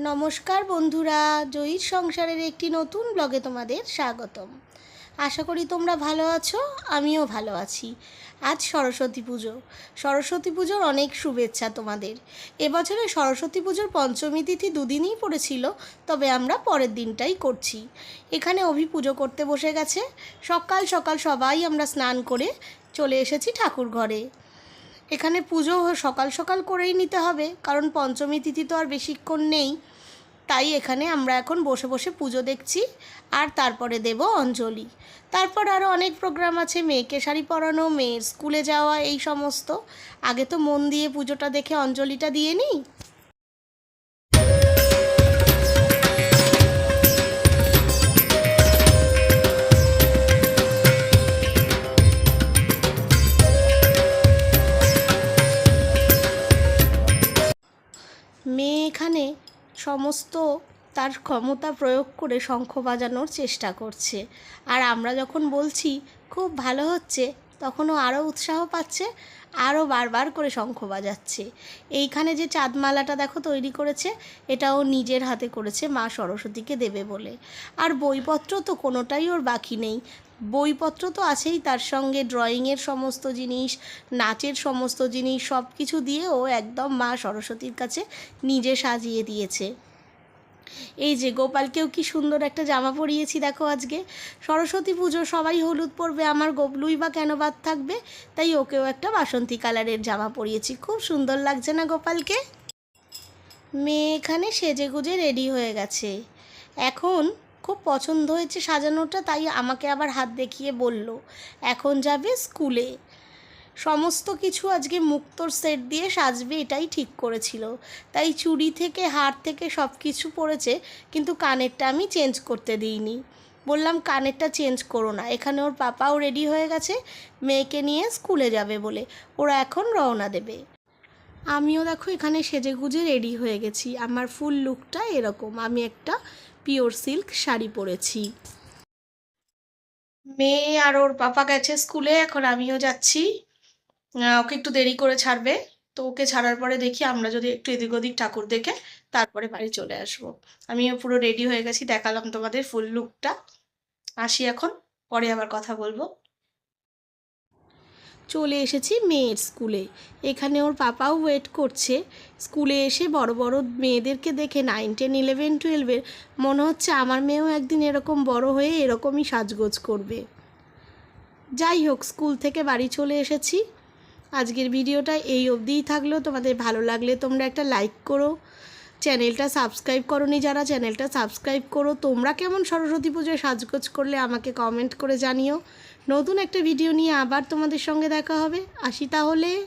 নমস্কার বন্ধুরা, জয়ীর সংসারের একটি নতুন ব্লগে তোমাদের স্বাগতম। আশা করি তোমরা ভালো আছো, আমিও ভালো আছি। আজ সরস্বতী পুজো। সরস্বতী পুজোর অনেক শুভেচ্ছা তোমাদের। এবছরে সরস্বতী পুজোর পঞ্চমী তিথি দুদিনই পড়েছিল, তবে আমরা পরের দিনটাই করছি। এখানে অভি পুজো করতে বসে গেছে। সকাল সকাল সবাই আমরা স্নান করে চলে এসেছি ঠাকুর ঘরে। এখানে পুজো সকাল সকাল করেই নিতে হবে, কারণ পঞ্চমী তিথি তো আর বেশিক্ষণ নেই। তাই এখানে আমরা এখন বসে বসে পুজো দেখছি, আর তারপরে দেব অঞ্জলি। তারপর আরও অনেক প্রোগ্রাম আছে, মেয়েকে শাড়ি পরানো, মেয়ের স্কুলে যাওয়া, এই সমস্ত। আগে তো মন দিয়ে পুজোটা দেখে অঞ্জলিটা দিয়ে নিই। এখানে সমস্ত তার ক্ষমতা প্রয়োগ করে শঙ্খ বাজানোর চেষ্টা করছে। আর আমরা যখন বলছি, খুব ভালো হচ্ছে তখনও আরও উৎসাহ পাচ্ছে, আরও বারবার করে শঙ্খ বাজাচ্ছে। এইখানে যে চাঁদমালাটা দেখো তৈরি করেছে, এটাও নিজের হাতে করেছে মা সরস্বতীকে দেবে বলে। আর বইপত্র তো কোনোটাই ওর বাকি নেই। বইপত্র তো আছেই তার সঙ্গে, ড্রয়িংয়ের সমস্ত জিনিস, নাচের সমস্ত জিনিস সব কিছু দিয়ে ও একদম মা সরস্বতীর কাছে নিজে সাজিয়ে দিয়েছে। এই যে গোপালকেও কি সুন্দর একটা জামা পরিয়েছি দেখো আজকে। সরস্বতী পুজো, সবাই হলুদ পরবে, আমার গবলুই বা কেন বাদ থাকবে? তাই ওকেও একটা বাসন্তী কালারের জামা পরিয়েছি। খুব সুন্দর লাগছে না গোপালকে? মেয়ে এখানে সেজে গুজে রেডি হয়ে গেছে। এখন খুব পছন্দ হয়েছে সাজানোটা, তাই আমাকে আবার হাত দেখিয়ে বলল, এখন যাবে স্কুলে। সমস্ত কিছু আজকে মুক্তোর সেট দিয়ে সাজবে, এটাই ঠিক করেছিল। তাই চুড়ি থেকে, হার থেকে সব কিছু পড়েছে, কিন্তু কানেরটা আমি চেঞ্জ করতে দিইনি। বললাম, কানেরটা চেঞ্জ করো না, এখানে ওর পাপাও রেডি হয়ে গেছে, মেয়েকে নিয়ে স্কুলে যাবে বলে, ওরা এখন রওনা দেবে। আমিও দেখো, এখানে সেজে গুজে রেডি হয়ে গেছি, আমার ফুল লুকটা এরকম, আমি একটা পিওর সিল্ক শাড়ি পরেছি। মেয়ে আর ওর পাপা গেছে স্কুলে, এখন আমিও যাচ্ছি। ওকে একটু দেরি করে ছাড়বে। তো ওকে ছাড়ার পরে দেখি আমরা যদি একটু এদিক ওদিক ঠাকুর দেখে তারপরে বাড়ি চলে আসব। আমিও পুরো রেডি হয়ে গেছি, দেখালাম তোমাদের ফুল লুকটা আসি এখন, পরে আবার কথা বলব। চলে এসেছি মেয়ের স্কুলে এখানে ওর পাপাও ওয়েট করছে। স্কুলে এসে বড় বড় মেয়েদেরকে দেখে নাইন টেন ইলেভেন টুয়েলভের মনে হচ্ছে আমার মেয়েও একদিন এরকম বড় হয়ে এরকমই সাজগোজ করবে। যাই হোক স্কুল থেকে বাড়ি চলে এসেছি। আজকের ভিডিওটা এই অবধিই থাকল। তোমাদের ভালো লাগলে তোমরা একটা লাইক করো। চ্যানেলটা সাবস্ক্রাইব করনি যারা, চ্যানেলটা সাবস্ক্রাইব করো। তোমরা কেমন সরস্বতী পুজোয় সাজগোজ করলে আমাকে কমেন্ট করে জানিও। নতুন একটা ভিডিও নিয়ে আবার তোমাদের সঙ্গে দেখা হবে। আসি তাহলে।